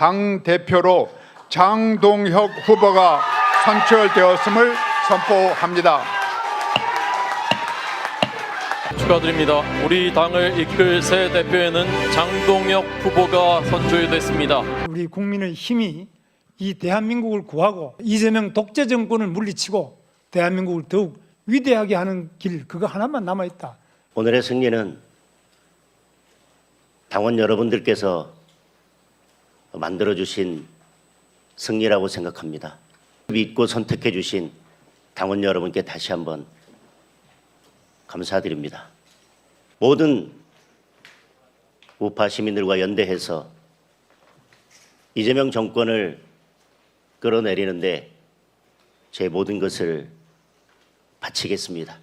당 대표로 장동혁 후보가 선출되었음을 선포합니다. 축하드립니다. 우리 당을 이끌 새 대표에는 장동혁 후보가 선출됐습니다. 우리 국민의 힘이 이 대한민국을 구하고 이재명 독재 정권을 물리치고 대한민국을 더욱 위대하게 하는 길 그거 하나만 남아 있다. 오늘의 승리는 당원 여러분들께서 만들어 주신 승리라고 생각합니다. 믿고 선택해 주신 당원 여러분께 다시 한번 감사드립니다. 모든 우파 시민들과 연대해서 이재명 정권을 끌어내리는데 제 모든 것을 바치겠습니다.